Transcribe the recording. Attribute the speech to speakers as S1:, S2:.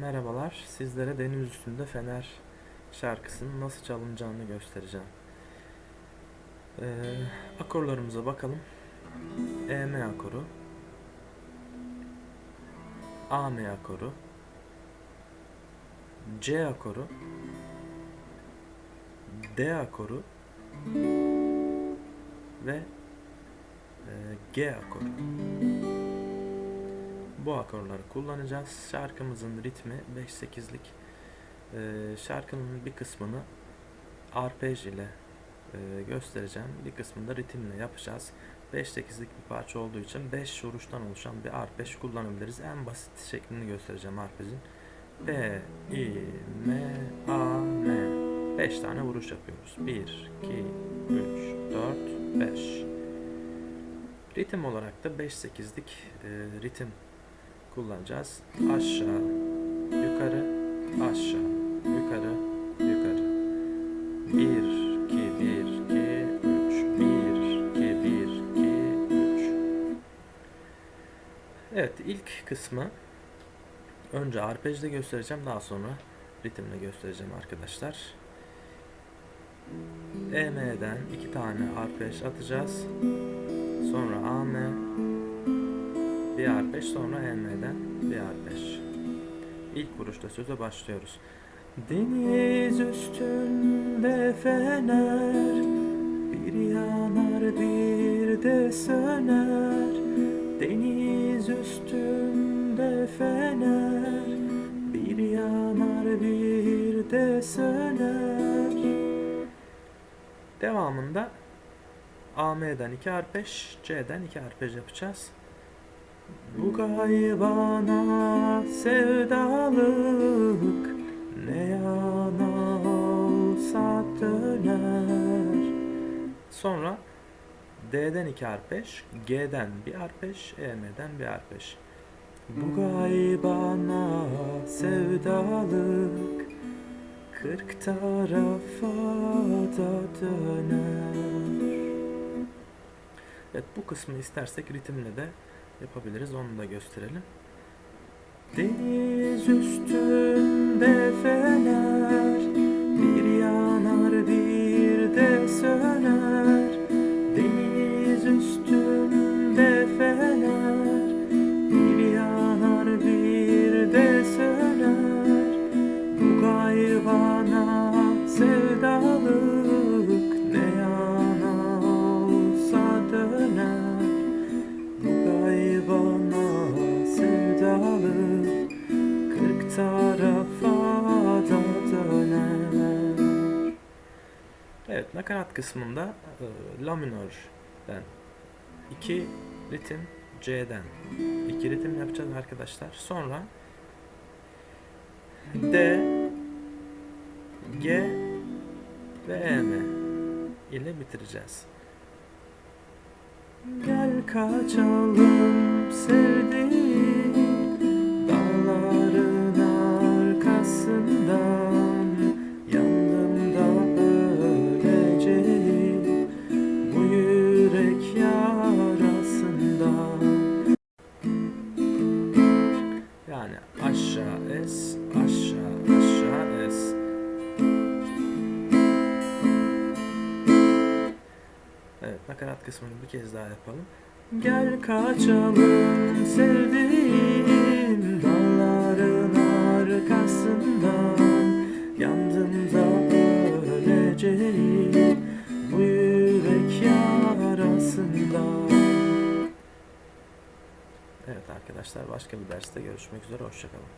S1: Merhabalar, sizlere Deniz Üstünde Fener şarkısının nasıl çalınacağını göstereceğim. Ee, akorlarımıza bakalım. EM akoru, AM akoru, C akoru, D akoru ve e, G akoru. Bu akorları kullanacağız. Şarkımızın ritmi 5-8'lik. Ee, şarkının bir kısmını arpej ile e, göstereceğim. Bir kısmını da ritimle yapacağız. 5-8'lik bir parça olduğu için 5 vuruştan oluşan bir arpej kullanabiliriz. En basit şeklini göstereceğim arpejin. B, I, M, A, M. 5 tane vuruş yapıyoruz. 1, 2, 3, 4, 5. Ritim olarak da 5-8'lik e, ritim kullanacağız. Aşağı, yukarı, aşağı, yukarı, yukarı. 1, 2, 1, 2, 3, 1, 2, 1, 2, 3. Evet, ilk kısmı önce arpejde göstereceğim, daha sonra ritimle göstereceğim arkadaşlar. EM'den iki tane arpej atacağız. Sonra AM, bir arpej sonra EM'den bir arpej. İlk vuruşta söze başlıyoruz. Deniz üstünde fener Bir yanar bir de söner Deniz üstünde fener Bir yanar bir de söner Devamında AM'den iki arpej, C'den iki arpej yapacağız. Bu gaybana sevdalık ne yana olsa döner. Sonra D'den iki arpej, G'den bir arpej, EM'den bir arpej. Bu gaybana sevdalık kırk tarafa da döner. Evet bu kısmı istersek ritimle de yapabiliriz. Onu da gösterelim. Deniz üstünde fener Bir yanar bir de söner Deniz üstünde fener Bir yanar bir de söner Bu gaybana sevdalık Evet nakarat kısmında e, La minörden iki ritim C'den iki ritim yapacağız arkadaşlar. Sonra D G ve EM ile bitireceğiz. Gel kaçalım sevdiğim Yani. Aşağı es, aşağı aşağı es Evet, nakarat kısmını bir kez daha yapalım. Gel kaçalım sevdiğim arkadaşlar başka bir derste görüşmek üzere hoşçakalın.